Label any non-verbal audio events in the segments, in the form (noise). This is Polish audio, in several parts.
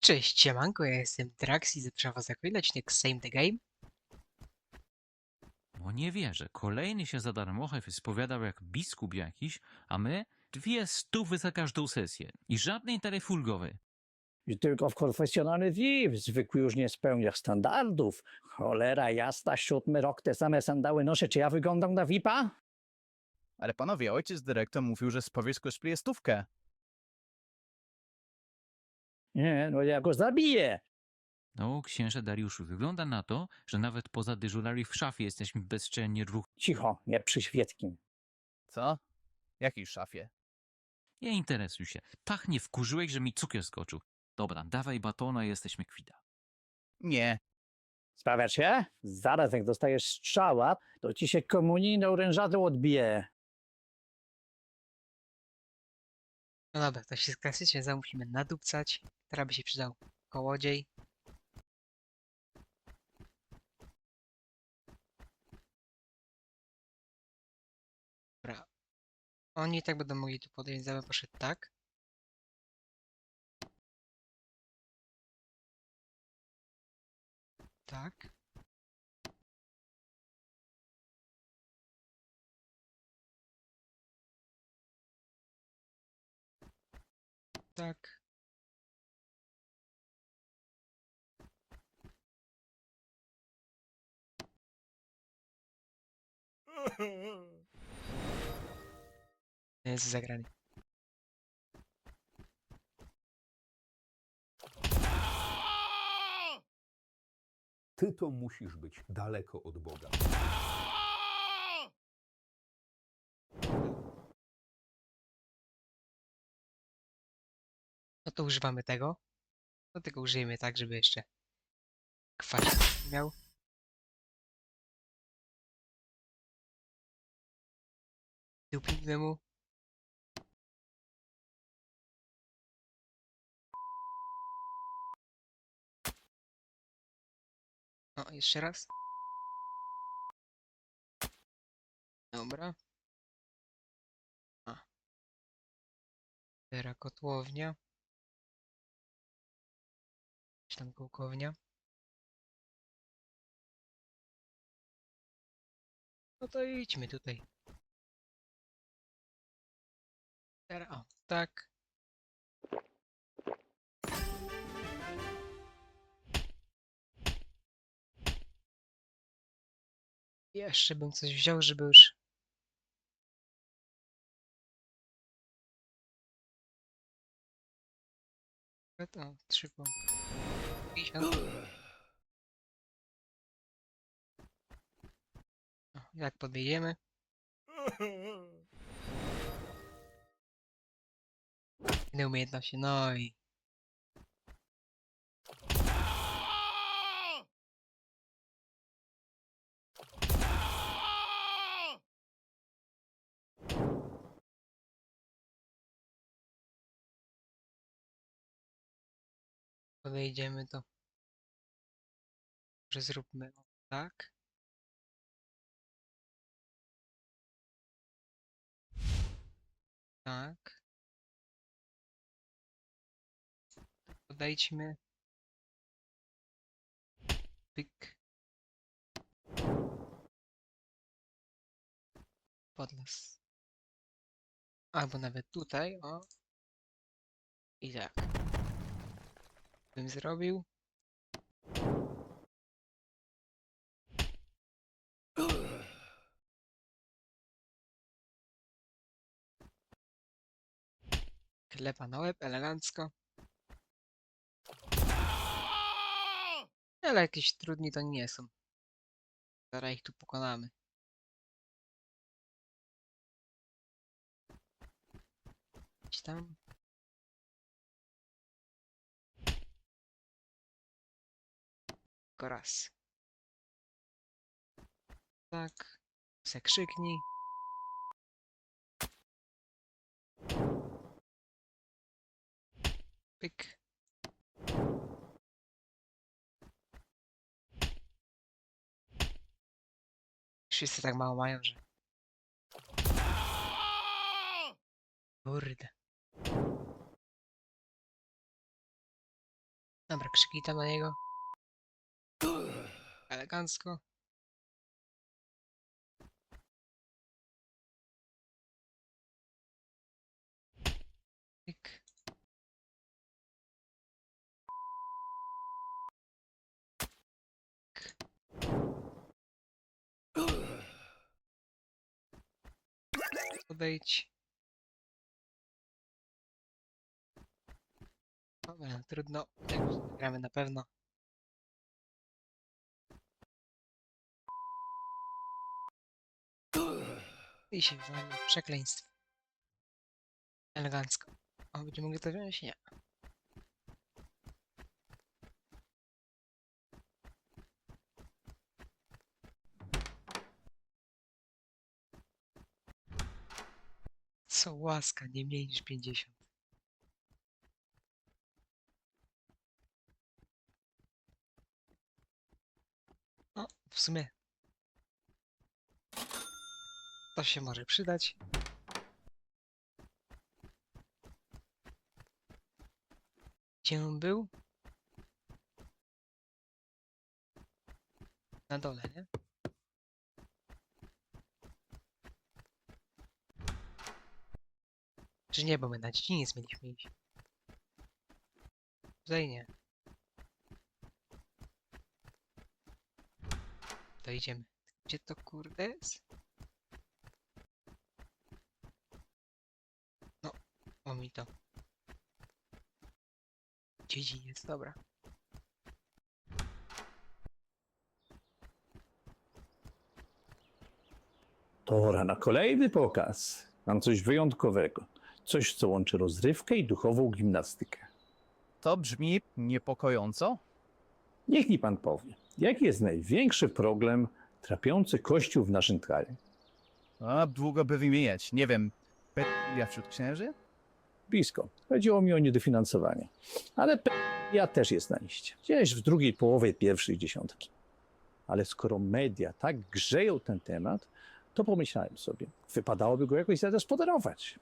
Cześć, siemanko, ja jestem Drax i zapraszam was na kolejny odcinek Same the Game. No nie wierzę. Kolejny się za darmochę spowiadał jak biskup jakiś, a my dwie stówy za każdą sesję. I żadnej taryfy ulgowej. I tylko w konfesjonalny WIW, zwykły już nie spełnia standardów. Cholera jasna, siódmy rok te same sandały noszę, czy ja wyglądam na VIP-a? Ale panowie, ojciec dyrektor mówił, że spowiedź kosztuje stówkę. Nie, no ja go zabiję. No, księże Dariuszu, wygląda na to, że nawet poza dyżurami w szafie jesteśmy bezczelnie ruch. Cicho, nie przy świeckim. Co? Jakiej szafie? Nie interesuj się. Tak nie wkurzyłeś, że mi cukier skoczył. Dobra, dawaj batona, jesteśmy kwita. Nie. Sprawiasz się? Zaraz jak dostajesz strzała, to ci się komunijną orężadą odbije. No dobra, to się klasycznie musimy nadupcać. Teraz by się przydał kołodziej. Dobra. Oni tak będą mogli tu podejść, ja poszedł tak. Tak. Tak. (laughs) Jest zagrany. Ty to musisz być daleko od Boga. No to używamy tego. No tego użyjemy tak, żeby jeszcze kwaś miał. Mu. O, jeszcze raz. Dobra. A. Teraz kotłownia. Czy tam kołkownia? No to idźmy tutaj. Teraz, o, tak. Jeszcze bym coś wziął, żeby już... To, trzy punkty. 50. O, Jak podjedziemy? (laughs) Inne umiejętności, no i... Podejdziemy to. Może zróbmy tak. Tak. Podejdźmy. Pyk. Podlas. Albo nawet tutaj, o. I tak. Bym zrobił. Klepa na łeb, elegancko. Ale jakieś trudni to nie są. Zaraz ich tu pokonamy. Idź tam. Tylko raz. Tak. Se krzyknij. Wszyscy tak mało mają, że... Kurde. Dobra, krzyki tam na niego. Elegancko. Pyk. Odejdź. Dobra, no trudno. Gramy na pewno. I się wali przekleństwo. Elegancko. O, będziemy mogli to wziąć? Nie. Co łaska, nie mniej niż 50. No, w sumie. To się może przydać. Gdzie on był? Na dole, nie? Czy nie, bo my na dziedziniec mieliśmy iść. Tutaj nie. To idziemy. Gdzie to kurde jest? No, o mi to. Dziedziniec, dobra. Pora na kolejny pokaz. Mam coś wyjątkowego. Coś, co łączy rozrywkę i duchową gimnastykę. To brzmi niepokojąco. Niech mi pan powie, jaki jest największy problem trapiący Kościół w naszym kraju? A długo by wymieniać. Nie wiem, pedofilia wśród księży? Blisko. Chodziło mi o niedofinansowanie. Ale pe- ja też jest na liście. Gdzieś w drugiej połowie pierwszej dziesiątki. Ale skoro media tak grzeją ten temat, to pomyślałem sobie, wypadałoby go jakoś zadespoderować.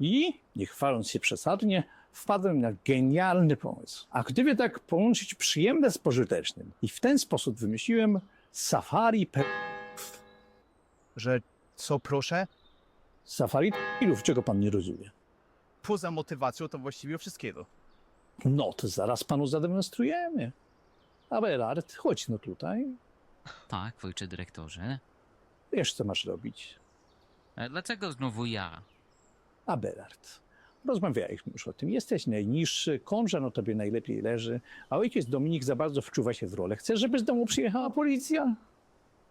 I, nie chwaląc się przesadnie, wpadłem na genialny pomysł. A gdyby tak połączyć przyjemne z pożytecznym i w ten sposób wymyśliłem safari pe... Że co proszę? Safari ilów, czego pan nie rozumie. Poza motywacją to właściwie wszystkiego. No to zaraz panu zademonstrujemy. Abelard, chodź no tutaj. Tak, ojcze dyrektorze. Wiesz, co masz robić. E, Dlaczego znowu ja? Abelard. Rozmawialiśmy już o tym. Jesteś najniższy, konża no tobie najlepiej leży, a ojciec Dominik za bardzo wczuwa się w rolę. Chcesz, żeby z domu przyjechała policja?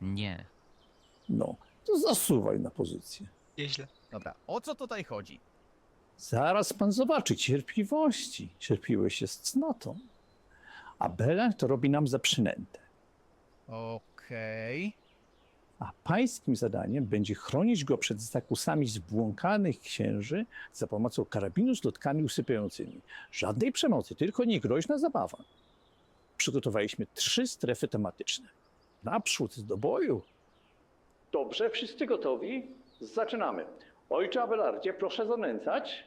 Nie. No, to zasuwaj na pozycję. Nieźle. Dobra, o co tutaj chodzi? Zaraz pan zobaczy cierpliwości. Cierpiłeś się z cnotą. Abelard to robi nam za przynętę. Okej. A pańskim zadaniem będzie chronić go przed zakusami zbłąkanych księży za pomocą karabinu z lotkami usypiającymi. Żadnej przemocy, tylko niegroźna zabawa. Przygotowaliśmy trzy strefy tematyczne. Naprzód do boju. Dobrze, wszyscy gotowi? Zaczynamy. Ojcze Abelardzie, proszę zanęcać.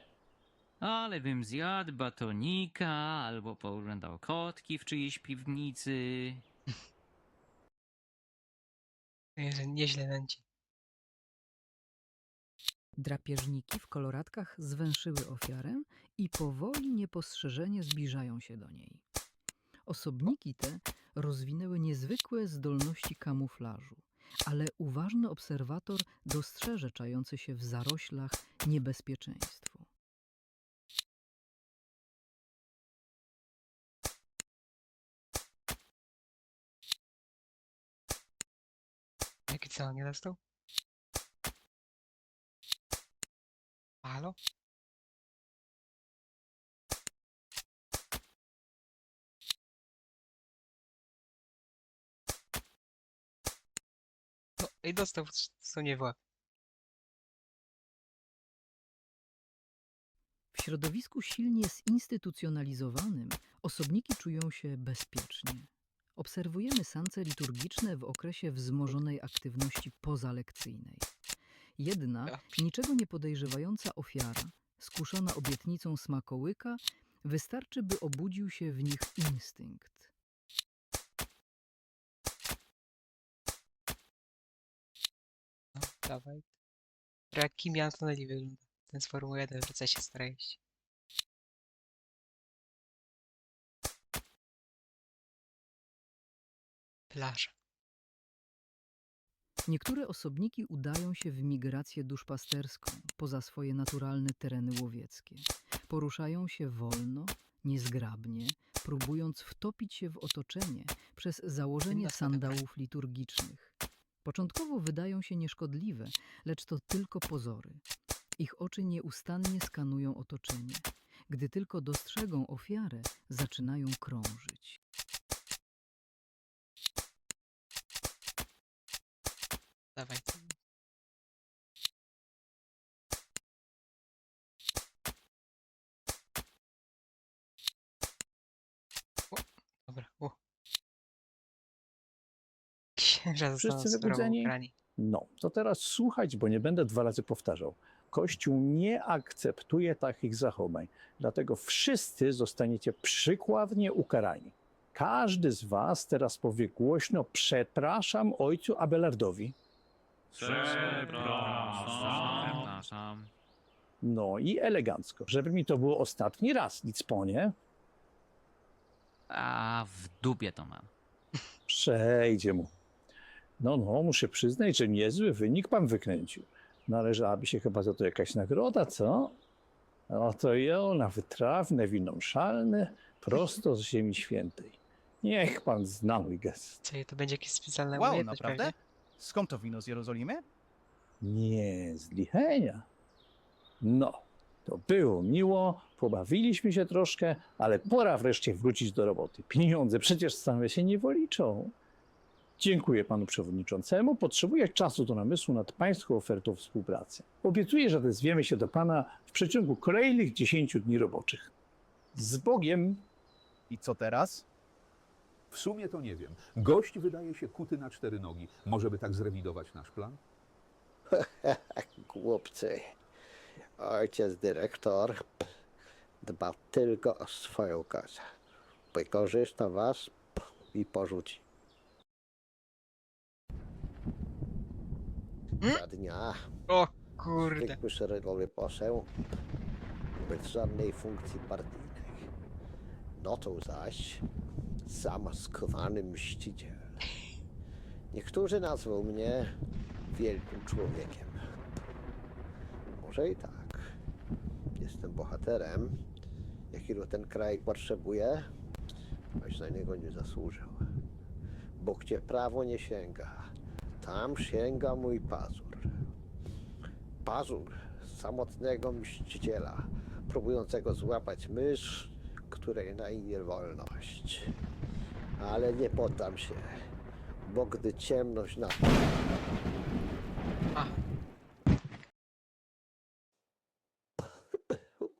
Ale bym zjadł batonika albo pooglądał kotki w czyjejś piwnicy. Jezu, Nieźle nęci. Drapieżniki w koloratkach zwęszyły ofiarę i powoli niepostrzeżenie zbliżają się do niej. Osobniki te rozwinęły niezwykłe zdolności kamuflażu, ale uważny obserwator dostrzeże czające się w zaroślach niebezpieczeństwo. Jaki co, nie dostał? Halo? No, i dostał, co nie w łeb. W środowisku silnie zinstytucjonalizowanym osobniki czują się bezpiecznie. Obserwujemy sance liturgiczne w okresie wzmożonej aktywności pozalekcyjnej. Jedna, Ja niczego nie podejrzewająca ofiara, skuszona obietnicą smakołyka, Wystarczy, by obudził się w nich instynkt. No, dawaj. Jak Kimi Antonelli wygląda. Ten 1 w procesie starości. Niektóre osobniki udają się w migrację duszpasterską poza swoje naturalne tereny łowieckie. Poruszają się wolno, niezgrabnie, próbując wtopić się w otoczenie przez założenie sandałów liturgicznych. Początkowo wydają się nieszkodliwe, lecz to tylko pozory. Ich oczy nieustannie skanują otoczenie. Gdy tylko dostrzegą ofiarę, zaczynają krążyć. Dawaj. O, dobra, o. (laughs) Wszyscy wybudzeni? No, to teraz słuchać, bo nie będę dwa razy powtarzał. Kościół nie akceptuje takich zachowań, dlatego wszyscy zostaniecie przykładnie ukarani. Każdy z was teraz powie głośno przepraszam ojcu Abelardowi. Przepraszam. No i elegancko, żeby mi to było ostatni raz, nic po nie. A w dupie to mam. Przejdzie mu. No, no, muszę przyznać, że niezły wynik pan wykręcił. Należałaby się chyba za to jakaś nagroda, co? No to ją na wytrawne wino szalne, prosto z ziemi świętej. Niech pan zna mój gest. Co, to będzie jakieś specjalne Wow, umiejętność naprawdę? pewnie? Skąd to wino z Jerozolimy? Nie z Lichenia. No, to było miło, pobawiliśmy się troszkę, ale pora wreszcie wrócić do roboty. Pieniądze przecież same się nie woliczą. Dziękuję panu przewodniczącemu. Potrzebuję czasu do namysłu nad pańską ofertą współpracy. Obiecuję, że odezwiemy się do pana w przeciągu kolejnych 10 dni roboczych. Z Bogiem! I co teraz? W sumie to nie wiem. Gość wydaje się kuty na cztery nogi. Może by tak zrewidować nasz plan? (laughs) Głupcy. Ojciec dyrektor dba tylko o swoją kasę. Wykorzysta was i porzuci. Za dnia O kurde. zwykły szeregowy poseł bez żadnej funkcji partyjnej. Nocą zaś zamaskowany mściciel. Niektórzy nazwą mnie wielkim człowiekiem. Może i tak. Jestem bohaterem, jakiego ten kraj potrzebuje, choć na niego nie zasłużył. Bo gdzie prawo nie sięga, tam sięga mój pazur. Pazur samotnego mściciela, próbującego złapać mysz, której na imię wolność. Ale nie poddam się, bo gdy ciemność napada,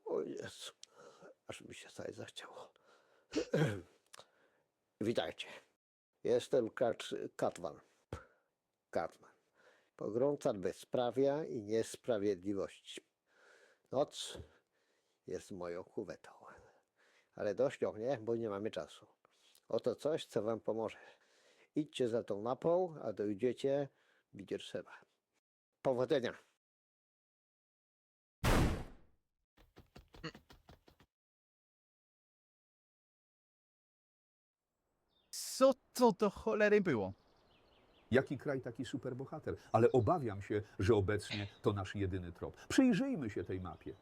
O Jezu, aż mi się tutaj zachciało. (clears throat) Witajcie. Jestem Kat Katwan. Katman. Pogrącacz bezprawia i niesprawiedliwości. Noc jest moją kuwetą. Ale dość o mnie, bo nie mamy czasu. Oto coś, co wam pomoże. Idźcie za tą mapą, a dojdziecie, gdzie trzeba. Powodzenia. Co to do cholery było? Jaki kraj, taki superbohater. Ale obawiam się, że obecnie to nasz jedyny trop. Przyjrzyjmy się tej mapie.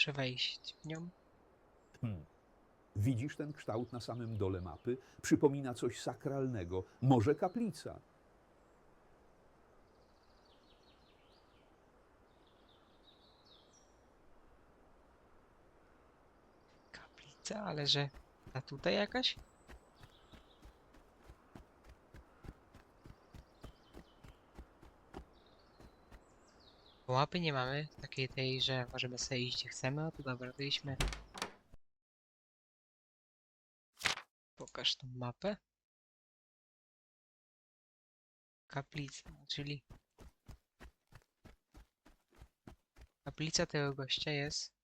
muszę wejść w nią. Hmm. Widzisz ten kształt na samym dole mapy? Przypomina coś sakralnego. Może kaplica. Kaplica, ale że... A tutaj jakaś? Bo Mapy nie mamy, takiej tej, że możemy sobie iść gdzie chcemy, a tu dobra, to idźmy. Pokaż tą mapę. Kaplica, czyli Kaplica tego gościa jest.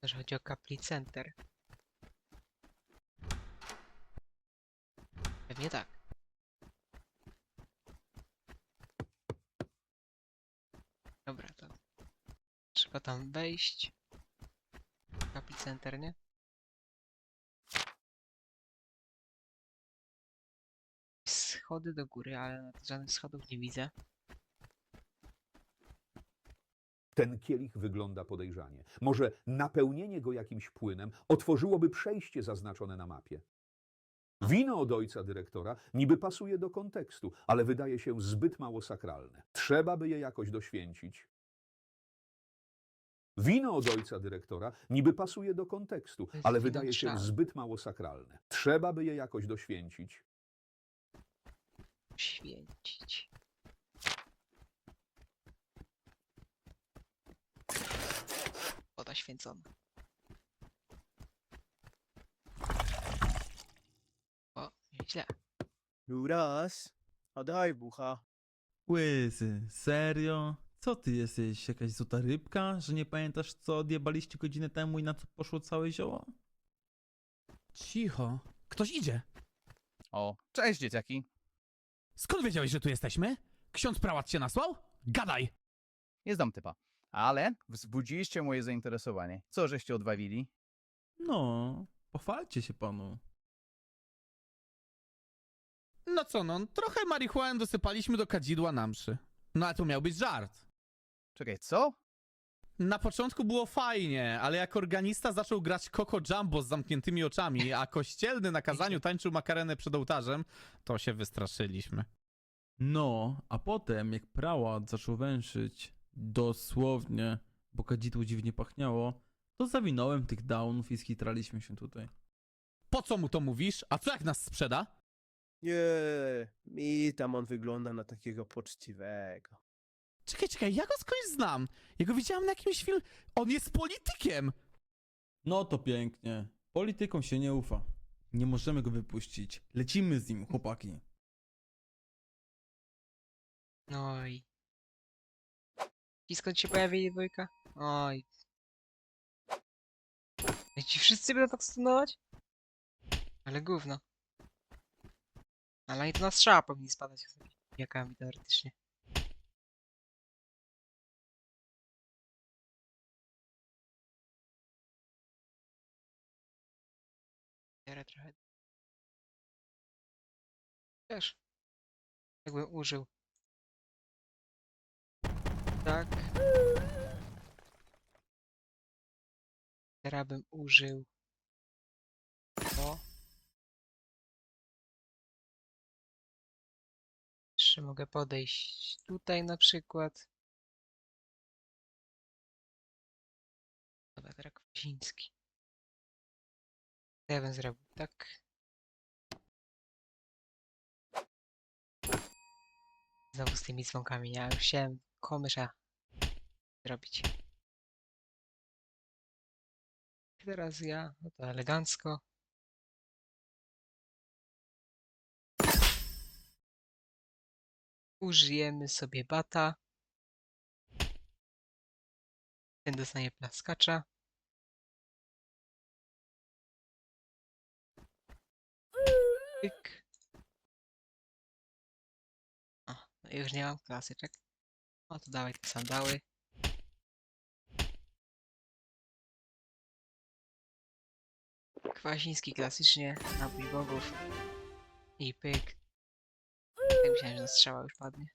Też chodzi o kaplicenter. Pewnie tak. Dobra, to trzeba tam wejść. Kaplicenter, nie? Schody do góry, ale żadnych schodów nie widzę. Ten kielich wygląda podejrzanie. Może napełnienie go jakimś płynem otworzyłoby przejście zaznaczone na mapie. Wino od ojca dyrektora niby pasuje do kontekstu, ale wydaje się zbyt mało sakralne. Trzeba by je jakoś doświęcić. Wino od ojca dyrektora niby pasuje do kontekstu, ale wydaje się zbyt mało sakralne. Trzeba by je jakoś doświęcić. Święcić. Woda święcona. O, nieźle. Luras, a daj bucha. Łysy, serio? Co ty jesteś? Jakaś zuta rybka? Że nie pamiętasz co odjebaliście godzinę temu i na co poszło całe zioło? Cicho. Ktoś idzie. O, cześć dzieciaki. Skąd wiedziałeś, że tu jesteśmy? Ksiądz prałat cię nasłał? Gadaj! Nie znam typa. Ale wzbudziliście moje zainteresowanie. Co żeście odwawili? No, pochwalcie się panu. No co no, trochę marihuany dosypaliśmy do kadzidła na mszy. No ale to miał być żart. Czekaj, co? Na początku było fajnie, ale jak organista zaczął grać Coco Jumbo z zamkniętymi oczami, a kościelny na kazaniu tańczył makarenę przed ołtarzem, to się wystraszyliśmy. No, a potem jak prałat zaczął węszyć, dosłownie, bo kadzidło dziwnie pachniało, to zawinąłem tych downów i skitraliśmy się tutaj. Po co mu to mówisz? A co jak nas sprzeda? Nie, mi tam on wygląda na takiego poczciwego. Czekaj, czekaj, ja go skądś znam. Ja go widziałam na jakimś film. On jest politykiem! No to pięknie. Politykom się nie ufa. Nie możemy go wypuścić. Lecimy z nim, chłopaki. No i... I skąd się pojawili dwójka? Oj. I ci wszyscy będą tak stunować? Ale gówno. Ale oni to na strzała powinni spadać z jakami teoretycznie. Biorę trochę. Też. Jakbym użył. Tak. Teraz bym użył. O. Jeszcze mogę podejść tutaj na przykład. Dobra, teraz Kwaśniński. To ja bym zrobił tak. Znowu z tymi dzwonkami. Ja już chciałem komysza zrobić. Teraz ja, no to elegancko. Użyjemy sobie bata. Ten dostanie plaskacza. Pyk. O, no już nie mam klasyczek. O, to dawaj te sandały. Kwasiński klasycznie, nabój bogów. I pyk. Tak myślałem, że strzała już padnie.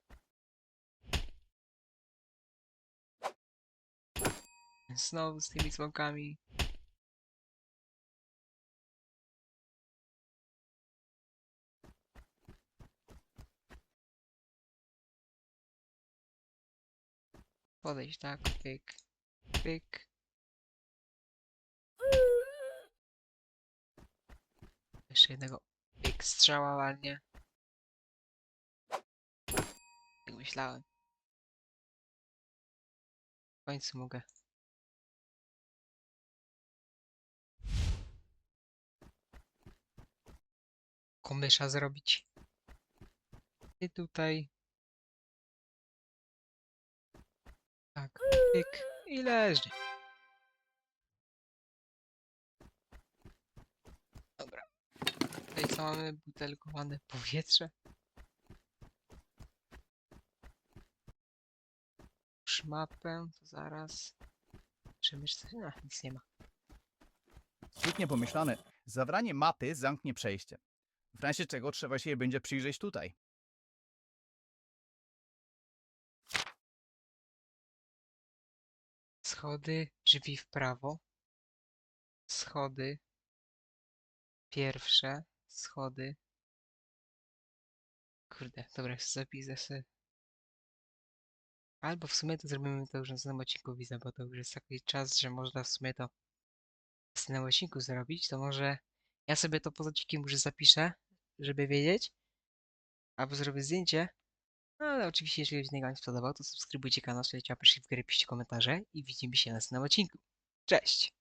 Znowu z tymi dzwonkami. Podejść tak, pyk, pyk. Jeszcze jednego pyk strzała walnie. Jak myślałem. W końcu mogę. Komysza zrobić. I tutaj Tak, pyk i leży. Dobra. Tutaj co mamy? Butelkowane powietrze. Już mapę, to zaraz. Czy myśl coś? No, nic nie ma. Świetnie pomyślane. Zabranie mapy zamknie przejście. W razie czego trzeba się je będzie przyjrzeć tutaj. Schody, drzwi w prawo. Schody. Pierwsze. Schody. Kurde, dobra, zapisę sobie. Albo w sumie to zrobimy to już na następnym odcinku widzę, bo to już jest taki czas, że można w sumie to w następnym odcinku zrobić. To może ja sobie to poza odcinkiem już zapiszę, żeby wiedzieć. Albo zrobię zdjęcie. No ale oczywiście, jeżeli odcinek Wam się spodobał, to subskrybujcie kanał, śledźcie łapeczki w górę, piszcie komentarze i widzimy się na następnym odcinku. Cześć!